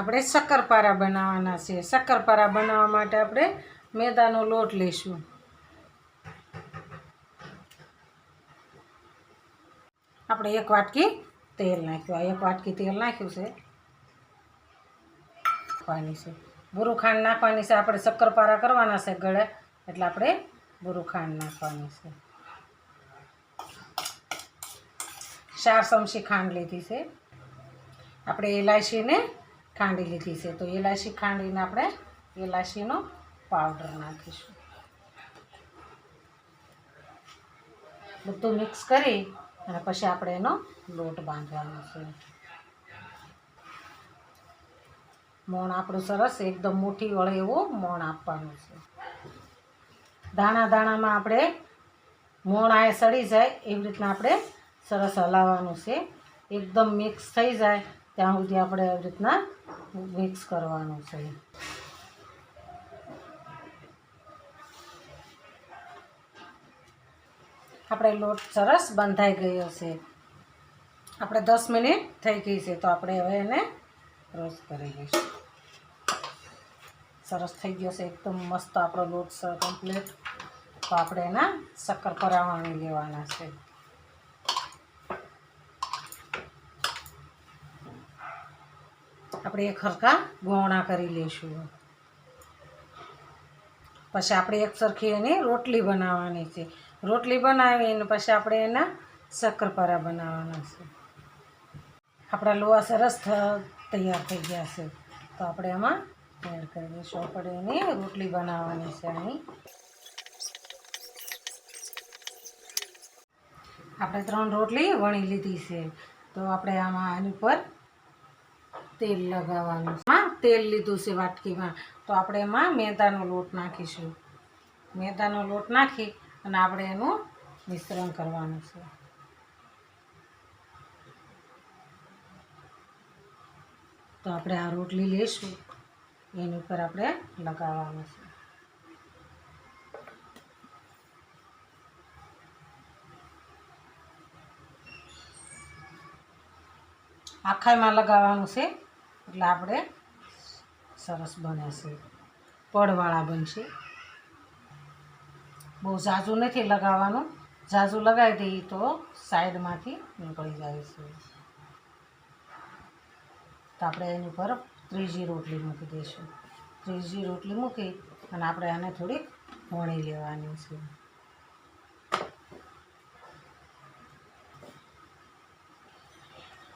આપણે શક્કરપારા બનાવવાના છે. શક્કરપારા બનાવવા માટે આપણે મેદાનો લોટ લઈશું. આપણે એક વાટકી તેલ નાખ્યું. આ એક વાટકી તેલ નાખ્યું છે. નાખવાની છે. બુરું ખાંડ નાખવાની છે. આપણે શક્કરપારા કરવાના છે ગળે. એટલે આપણે બુરું ખાંડ નાખવાની છે. ચાર ચમચી ખાંડ લીધી છે. આપણે ઇલાયચીને ખાંડી લીધી છે. તો ઇલાયચી ખાંડીને આપણે ઇલાયચીનો પાવડર નાખીશું. બધું મિક્સ કરી અને પછી આપણે એનો લોટ બાંધવાનો છે. મોણ આપણું સરસ એકદમ મોટી વળે એવું મોણ આપવાનું છે. દાણા દાણામાં આપણે મોણ આ સડી જાય એવી રીતના આપણે સરસ હલાવવાનું છે. એકદમ મિક્સ થઈ જાય. ત્યાં સુધી આપણે આવી રીતના મિક્સ કરવાનું છે. આપણે લોટ સરસ બંધાઈ ગયો છે. આપણે દસ મિનિટ થઈ ગઈ છે, તો આપણે હવે એને રોસ્ટ કરી લઈશું. સરસ થઈ ગયો છે, એકદમ મસ્ત આપણો લોટ કમ્પ્લીટ તો આપણે એના શક્કર પરાવાણી લેવાના છે. આપણે એક હરખા ગોવણા કરી લઈશું. પછી આપણે એક સરખી એની રોટલી બનાવવાની છે. રોટલી બનાવીને પછી આપણે એના શક્કરપારા બનાવવાના છે. આપણા લોહા સરસ તૈયાર થઈ ગયા છે. તો આપણે એમાં એડ કરી દઈશું. આપણે એની રોટલી બનાવવાની છે આની આપણે ત્રણ રોટલી વણી લીધી છે. તો આપણે આમાં આની પર તેલ લગાવવાનું હા, તેલ લીધું છે વાટકીમાં. તો આપણે એમાં મેંદાનો લોટ નાખીશું. મેદાનો લોટ નાખી અને આપણે એનું મિશ્રણ કરવાનું છે. તો આપણે આ રોટલી લઈશું એની ઉપર આપણે લગાવવાનું છે. આખાઈમાં લગાવવાનું છે. એટલે આપણે સરસ બને છે. પડવાળા બનશે. બહુ ઝાઝું નથી લગાવવાનું. ઝાઝું લગાવી દઈએ તો સાઈડમાંથી નીકળી જાય છે. તો આપણે એની ઉપર ત્રીજી રોટલી મૂકી દઈશું. ત્રીજી રોટલી મૂકી અને આપણે આને થોડીક વણી લેવાની છે.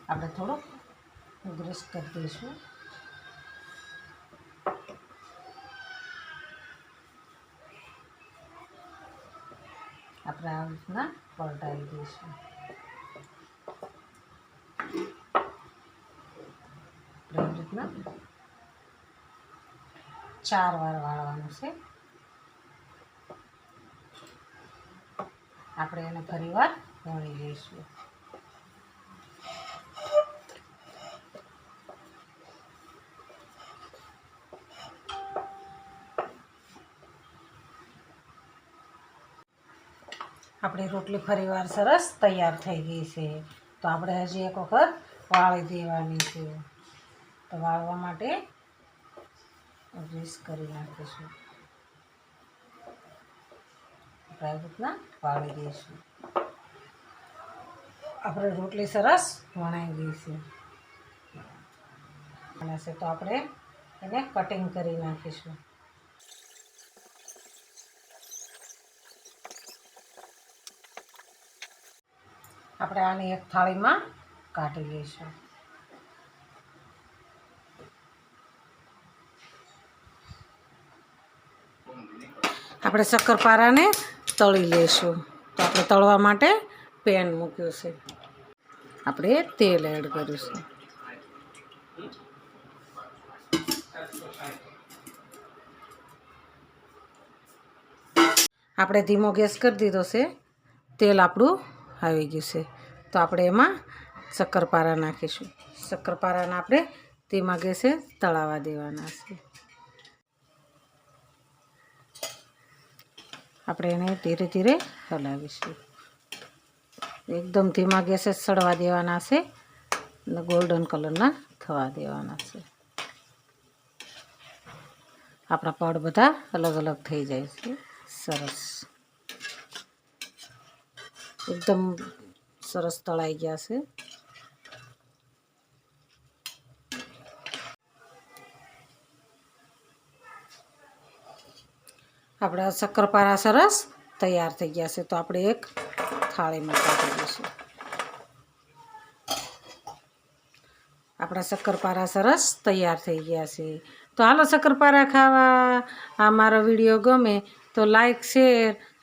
આપણે થોડુંક ગ્રેસ કરી દઈશું. આપણે આ રીતના પલટાવી દઈશું. આપણે રીતના ચાર વાર વાળવાનું છે. આપણે એને ફરીવાર વણી લઈશું. આપણી રોટલી ફરીવાર સરસ તૈયાર થઈ ગઈ છે. તો આપણે હજી એક વખત વાળી દેવાની છે. તો વાળવા માટે ગ્રીસ કરી નાખીશું. આવી રીતના વાળી દઈશું. આપણે રોટલી સરસ વણાઈ ગઈ છે. અને તો આપણે એને કટિંગ કરી નાખીશું. આપણે આની એક થાળીમાં કાઢી લઈશું. આપણે શક્કરપારાને તળી લઈશું. તો આપણે તળવા માટે પેન મૂક્યું છે. આપણે તેલ એડ કરીશું. આપણે ધીમો ગેસ કરી દીધો છે. તેલ આપણું આવી ગયું છે. તો આપણે એમાં શક્કરપારા નાખીશું. શક્કરપારાને આપણે ધીમા ગેસે તળાવા દેવાના છે. આપણે એને ધીરે ધીરે હલાવીશું. એકદમ ધીમા ગેસે સડવા દેવાના છે અને ગોલ્ડન કલરના થવા દેવાના છે. આપણા પડ બધા અલગ અલગ થઈ જાય છે. સરસ. એકદમ સરસ તળાઈ ગયા છે. આપણા શક્કરપારા સરસ તૈયાર થઈ ગયા છે, તો આપણે એક થાળીમાં કાઢી દઈશું આપણા શક્કરપારા સરસ તૈયાર થઈ ગયા છે. તો હાલો શક્કરપારા ખાવા આ મારો વીડિયો ગમે તો લાઈક, શેર